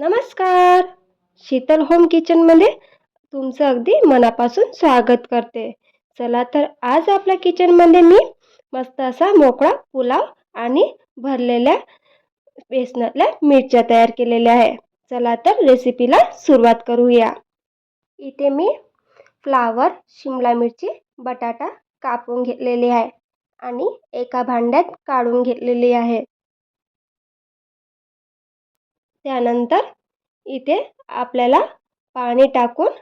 नमस्कार. शीतल होम किचनमध्ये तुमचं अगदी मनापासून स्वागत करते. चला तर आज आपल्या किचनमध्ये मी मस्त असा मोकळा पुलाव आणि भरलेल्या बेसनातल्या मिरच्या तयार केलेल्या आहे. चला तर रेसिपीला सुरुवात करूया. इथे मी फ्लावर शिमला मिरची बटाटा कापून घेतलेली आहे आणि एका भांड्यात काढून घेतलेली आहे. त्यानंतर इथे आपल्याला पाणी टाकून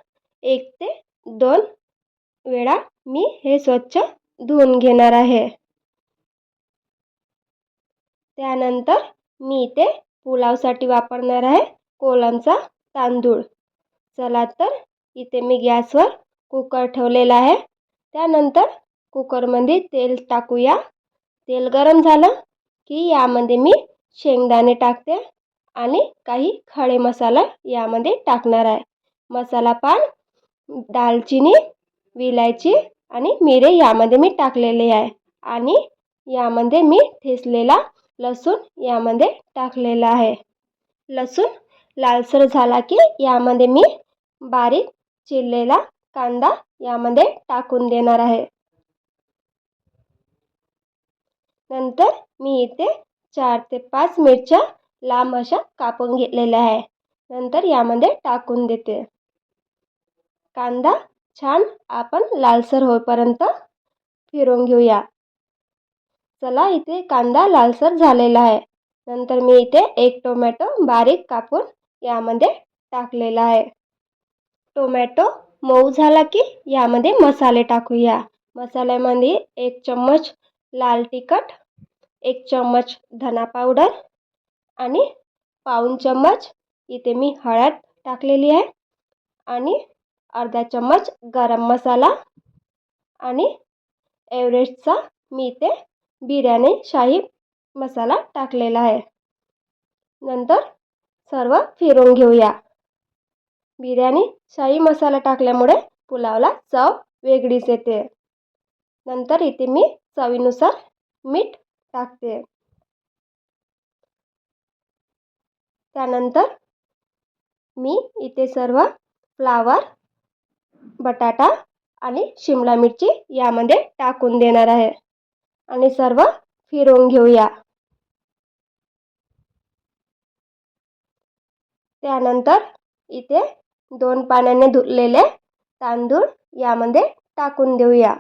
एक ते दोन वेळा मी हे स्वच्छ धुवून घेणार आहे. त्यानंतर मी इथे पुलावसाठी वापरणार आहे कोलमचा तांदूळ. चला तर इथे मी गॅसवर कुकर ठेवलेला आहे. त्यानंतर कुकरमध्ये तेल टाकूया. तेल गरम झालं की यामध्ये मी शेंगदाणे टाकते. आणि काही खडे मसाला यामध्ये टाकणार आहे. मसाला पान दालचिनी विलायची आणि मिरे यामध्ये मी टाकलेले आहे. आणि यामध्ये मी ठेसलेला लसूण यामध्ये टाकलेला आहे. लसूण लालसर झाला की यामध्ये मी बारीक चिरलेला कांदा यामध्ये टाकून देणार आहे. नंतर मी इथे चार ते पाच मिरच्या लांब अशा कापून घेतलेल्या आहे. नंतर यामध्ये टाकून देते. कांदा छान आपण लालसर होईपर्यंत फिरून घेऊया. चला इथे कांदा लालसर झालेला आहे. नंतर मी इथे एक टोमॅटो बारीक कापून यामध्ये टाकलेला आहे. टोमॅटो मऊ झाला की यामध्ये मसाले टाकूया. मसाल्यामध्ये एक चम्मच लाल तिखट एक चम्मच धना पावडर आणि पाऊण चम्मच इथे मी हळद टाकलेली आहे. आणि अर्धा चम्मच गरम मसाला आणि एव्हरेस्टचा मी इथे बिर्याणी शाही मसाला टाकलेला आहे. नंतर सर्व फिरून घेऊया. बिर्याणी शाही मसाला टाकल्यामुळे पुलावला चव वेगळीच येते. नंतर इथे मी चवीनुसार मीठ टाकते. त्यानंतर मी इथे सर्व फ्लावर बटाटा आणि शिमला मिरची यामध्ये टाकून देणार आहे. आणि सर्व फिरवून घेऊया. त्यानंतर इथे दोन पाण्याने धुतलेले तांदूळ यामध्ये टाकून देऊया.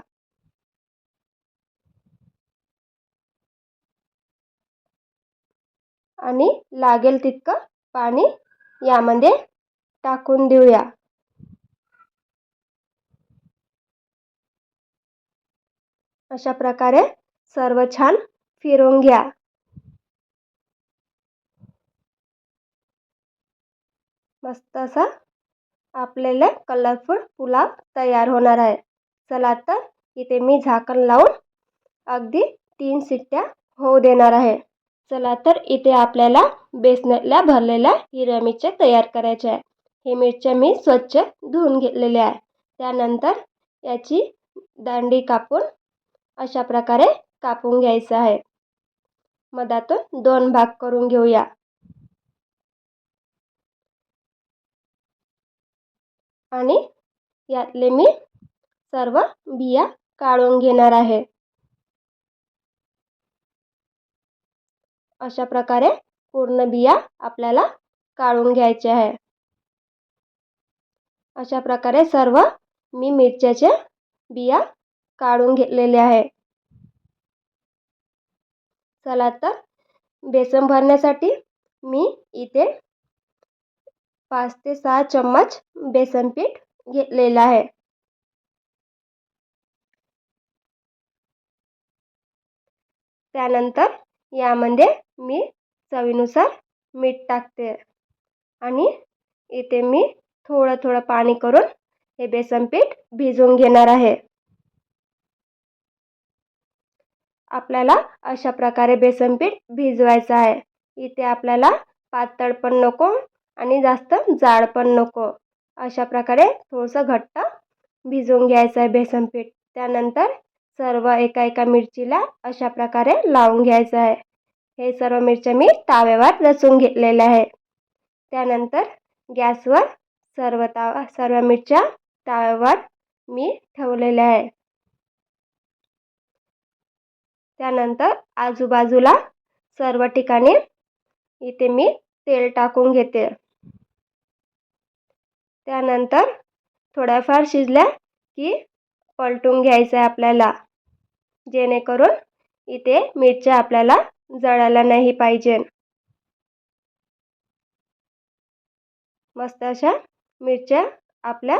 आणि लागेल तितकं पाणी यामध्ये टाकून देऊया. अशा प्रकारे सर्व छान फिरवून घ्या. मस्त असा आपल्याला कलरफुल पुलाव तयार होणार आहे. चला तर इथे मी झाकण लावून अगदी तीन शिट्ट्या होऊ देणार आहे. चला तर इथे आपल्याला बेसनातल्या भरलेल्या हिरव्या मिरच्या तयार करायच्या आहे हे मिरच्या मी स्वच्छ धुवून घेतलेल्या आहे त्यानंतर याची दांडी कापून अशा प्रकारे कापून घ्यायचं आहे. मधातून दोन भाग करून घेऊया. आणि यातले मी सर्व बिया काढून घेणार आहे. अशा प्रकारे पूर्ण बिया आपल्याला काढून घ्यायच्या आहे. अशा प्रकारे सर्व मी मिरच्याच्या बिया काढून घेतलेल्या आहे. चला तर बेसन भरण्यासाठी मी इथे पाच ते सहा चम्मच बेसन पीठ घेतलेलं आहे. त्यानंतर यामध्ये मी चवीनुसार मीठ टाकते. आणि इथे मी थोडं थोडं पाणी करून हे बेसन पीठ भिजवून घेणार आहे. आपल्याला अशा प्रकारे बेसन पीठ भिजवायचं आहे. इथे आपल्याला पातळ पण नको आणि जास्त जाड पण नको. अशा प्रकारे थोडंसं घट्ट भिजवून घ्यायचं आहे बेसन पीठ. त्यानंतर सर्व एका एका मिरचीला अशा प्रकारे लावून घ्यायचं आहे. हे सर्व मिरच्या मी ताव्यावर रचून घेतलेल्या आहे त्यानंतर गॅसवर सर्व तावा सर्व मिरच्या तव्यावर मी ठेवलेल्या आहे त्यानंतर आजूबाजूला सर्व ठिकाणी इथे मी तेल टाकून घेते. त्यानंतर थोड्याफार शिजल्या की पलटून घ्यायचं आहे आपल्याला. जेणेकरून इथे मिरच्या आपल्याला जळायला नाही पाहिजे. मस्त अशा मिरच्या आपल्या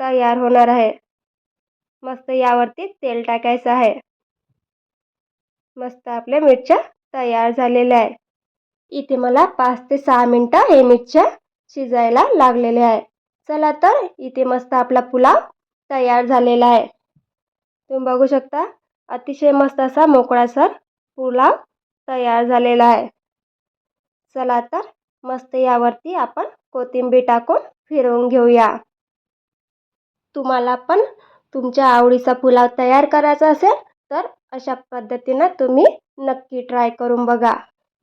तयार होणार आहे. मस्त यावरती तेल टाकायचं आहे. मस्त आपल्या मिरच्या तयार झालेल्या आहे. इथे मला पाच ते सहा मिनटं हे मिरच्या शिजायला लागलेले आहे. चला तर इथे मस्त आपला पुलाव तयार झालेला आहे. तुम्ही बघू शकता अतिशय मस्त असा मोकळासर पुलाव तयार झालेला आहे. चला तर मस्त यावरती आपण कोथिंबीर टाकून फिरवून घेऊया. तुम्हाला पण तुमच्या आवडीचा पुलाव तयार करायचा असेल तर अशा पद्धतीनं तुम्ही नक्की ट्राय करून बघा.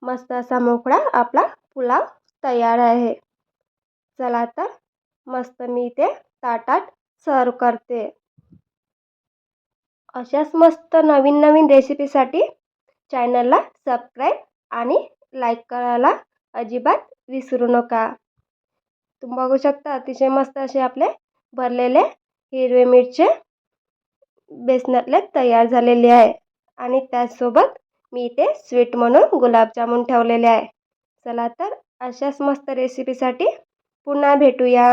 मस्त असा मोकळा आपला पुलाव तयार आहे. चला तर मस्त मी इथे ताटात सर्व करते. अशाच मस्त नवीन नवीन रेसिपीसाठी चॅनलला सबस्क्राईब आणि लाईक करायला अजिबात विसरू नका. तुम्ही बघू शकता अतिशय मस्त असे आपले भरलेले हिरवे मिरचे बेसनातले तयार झालेले आहे. आणि त्याचसोबत मी इथे स्वीट म्हणून गुलाबजामुन ठेवलेले आहे. चला तर अशाच मस्त रेसिपीसाठी पुन्हा भेटूया.